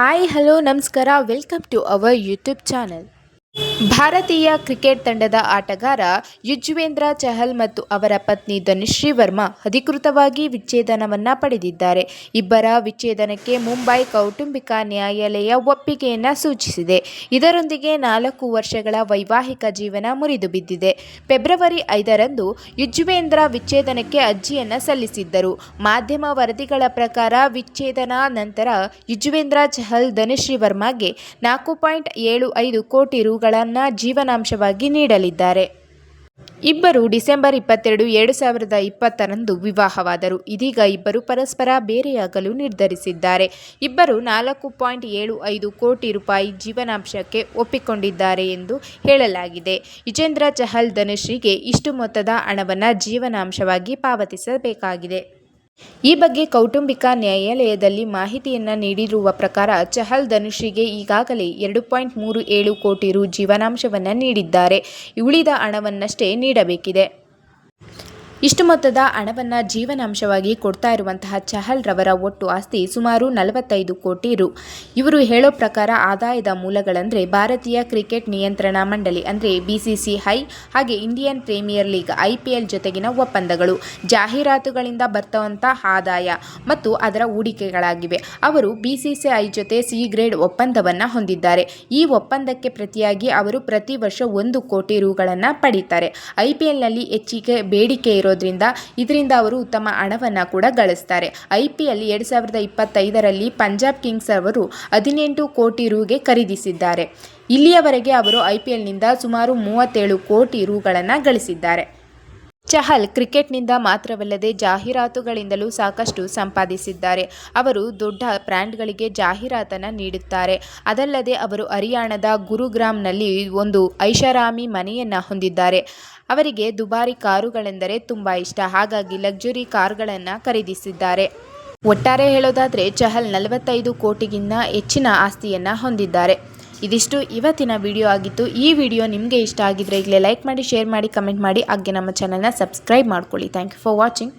Hi hello ನಮಸ್ಕಾರ. Welcome to our YouTube channel ಭಾರತೀಯ cricket ತಂಡದ ಆಟಗಾರ ಯುಜ್ವೇಂದ್ರ ಚಹಲ್ ಮತ್ತು ಅವರ ಪತ್ನಿ ಧನುಶ್ರೀ ವರ್ಮಾ ಅಧಿಕೃತವಾಗಿ ವಿಚ್ಛೇದನವನ್ನು ಪಡೆದಿದ್ದಾರೆ. ಇಬ್ಬರ ವಿಚ್ಛೇದನಕ್ಕೆ ಮುಂಬೈ ಕೌಟುಂಬಿಕ ನ್ಯಾಯಾಲಯ ಒಪ್ಪಿಗೆಯನ್ನು ಸೂಚಿಸಿದೆ. ಇದರೊಂದಿಗೆ ನಾಲ್ಕು ವರ್ಷಗಳ ವೈವಾಹಿಕ ಜೀವನ ಮುರಿದು ಬಿದ್ದಿದೆ ಫೆಬ್ರವರಿ ಐದರಂದು ಯುಜ್ವೇಂದ್ರ ವಿಚ್ಛೇದನಕ್ಕೆ ಅರ್ಜಿಯನ್ನು ಸಲ್ಲಿಸಿದ್ದರು. ಮಾಧ್ಯಮ ವರದಿಗಳ ಪ್ರಕಾರ ವಿಚ್ಛೇದನ ನಂತರ ಯುಜ್ವೇಂದ್ರ ಚಹಲ್ ಧನುಶ್ರೀ ವರ್ಮಾಗೆ ನಾಲ್ಕು ಪಾಯಿಂಟ್ ಏಳು ಐದು ಕೋಟಿ ರುಗಳನ್ನು ಜೀವನಾಂಶವಾಗಿ ನೀಡಲಿದ್ದಾರೆ. ಇಬ್ಬರು ಡಿಸೆಂಬರ್ ಇಪ್ಪತ್ತೆರಡು, ಎರಡು ಸಾವಿರದ ಇಪ್ಪತ್ತರಂದು ವಿವಾಹವಾದರು. ಇದೀಗ ಇಬ್ಬರು ಪರಸ್ಪರ ಬೇರೆಯಾಗಲು ನಿರ್ಧರಿಸಿದ್ದಾರೆ. ಇಬ್ಬರು ನಾಲ್ಕು ಪಾಯಿಂಟ್ ಏಳು ಐದು ಕೋಟಿ ರೂಪಾಯಿ ಜೀವನಾಂಶಕ್ಕೆ ಒಪ್ಪಿಕೊಂಡಿದ್ದಾರೆ ಎಂದು ಹೇಳಲಾಗಿದೆ. ಯುಜೇಂದ್ರ ಚಹಲ್ ಧನುಶ್ರೀಗೆ ಇಷ್ಟು ಮೊತ್ತದ ಹಣವನ್ನು ಜೀವನಾಂಶವಾಗಿ ಪಾವತಿಸಬೇಕಾಗಿದೆ. ಈ ಬಗ್ಗೆ ಕೌಟುಂಬಿಕ ನ್ಯಾಯಾಲಯದಲ್ಲಿ ಮಾಹಿತಿಯನ್ನು ನೀಡಿರುವ ಪ್ರಕಾರ ಚಹಲ್ ಧನುಷಿಗೆ ಈಗಾಗಲೇ ಎರಡು ಪಾಯಿಂಟ್ ಮೂರು ಏಳು ಕೋಟಿ ರು ಜೀವನಾಂಶವನ್ನು ನೀಡಿದ್ದಾರೆ. ಉಳಿದ ಹಣವನ್ನಷ್ಟೇ ನೀಡಬೇಕಿದೆ. ಇಷ್ಟು ಮೊತ್ತದ ಹಣವನ್ನು ಜೀವನಾಂಶವಾಗಿ ಕೊಡ್ತಾ ಇರುವಂತಹ ಚಹಲ್ ರವರ ಒಟ್ಟು ಆಸ್ತಿ ಸುಮಾರು ನಲವತ್ತೈದು ಕೋಟಿ ರು. ಇವರು ಹೇಳೋ ಪ್ರಕಾರ ಆದಾಯದ ಮೂಲಗಳಂದರೆ ಭಾರತೀಯ ಕ್ರಿಕೆಟ್ ನಿಯಂತ್ರಣ ಮಂಡಳಿ, ಅಂದರೆ ಬಿಸಿಸಿಐ ಹಾಗೆ Indian Premier League I P L ಜೊತೆಗಿನ ಒಪ್ಪಂದಗಳು. ಜಾಹೀರಾತುಗಳಿಂದ ಬರ್ತವಂಥ ಆದಾಯ ಮತ್ತು ಅದರ ಹೂಡಿಕೆಗಳಾಗಿವೆ. ಅವರು ಬಿಸಿಸಿಐ ಜೊತೆ ಸಿ ಗ್ರೇಡ್ ಒಪ್ಪಂದವನ್ನು ಹೊಂದಿದ್ದಾರೆ. ಈ ಒಪ್ಪಂದಕ್ಕೆ ಪ್ರತಿಯಾಗಿ ಅವರು ಪ್ರತಿ ವರ್ಷ ಒಂದು ಕೋಟಿ ರುಗಳನ್ನು ಪಡೀತಾರೆ. ಐ ಪಿ ಹೆಚ್ಚಿಗೆ ಬೇಡಿಕೆ ಇರೋದ್ರಿಂದ ಇದರಿಂದ ಅವರು ಉತ್ತಮ ಹಣವನ್ನು ಕೂಡ ಗಳಿಸ್ತಾರೆ. ಐ ಪಿ ಎಲ್ ಎರಡು ಸಾವಿರದ ಇಪ್ಪತ್ತೈದರಲ್ಲಿ ಪಂಜಾಬ್ ಕಿಂಗ್ಸ್ ಅವರು ಹದಿನೆಂಟು ಕೋಟಿ ರುಗೆ ಖರೀದಿಸಿದ್ದಾರೆ. ಇಲ್ಲಿಯವರೆಗೆ ಅವರು ಐ ಪಿ ಎಲ್ನಿಂದ ಸುಮಾರು ಮೂವತ್ತೇಳು ಕೋಟಿ ರುಗಳನ್ನು ಗಳಿಸಿದ್ದಾರೆ. ಚಹಲ್ ಕ್ರಿಕೆಟ್ನಿಂದ ಮಾತ್ರವಲ್ಲದೆ ಜಾಹೀರಾತುಗಳಿಂದಲೂ ಸಾಕಷ್ಟು ಸಂಪಾದಿಸಿದ್ದಾರೆ. ಅವರು ದೊಡ್ಡ ಬ್ರ್ಯಾಂಡ್ಗಳಿಗೆ ಜಾಹೀರಾತನ್ನು ನೀಡುತ್ತಾರೆ. ಅದಲ್ಲದೆ ಅವರು ಹರಿಯಾಣದ ಗುರುಗ್ರಾಮ್ನಲ್ಲಿ ಒಂದು ಐಷಾರಾಮಿ ಮನೆಯನ್ನು ಹೊಂದಿದ್ದಾರೆ. ಅವರಿಗೆ ದುಬಾರಿ ಕಾರುಗಳೆಂದರೆ ತುಂಬ ಇಷ್ಟ. ಹಾಗಾಗಿ ಲಕ್ಸುರಿ ಕಾರುಗಳನ್ನು ಖರೀದಿಸಿದ್ದಾರೆ. ಒಟ್ಟಾರೆ ಹೇಳೋದಾದರೆ ಚಹಲ್ ನಲವತ್ತೈದು ಕೋಟಿಗಿಂತ ಹೆಚ್ಚಿನ ಆಸ್ತಿಯನ್ನು ಹೊಂದಿದ್ದಾರೆ. ಇದಿಷ್ಟು ಇವತ್ತಿನ ವಿಡಿಯೋ ಆಗಿತ್ತು. ಈ ವಿಡಿಯೋ ನಿಮಗೆ ಇಷ್ಟ ಆಗಿದ್ರೆ ಈಗಲೇ ಲೈಕ್ ಮಾಡಿ ಶೇರ್ ಮಾಡಿ ಕಮೆಂಟ್ ಮಾಡಿ. ಹಾಗೆ ನಮ್ಮ ಚಾನಲ್ನ ಸಬ್ಸ್ಕ್ರೈಬ್ ಮಾಡ್ಕೊಳ್ಳಿ. Thank you for watching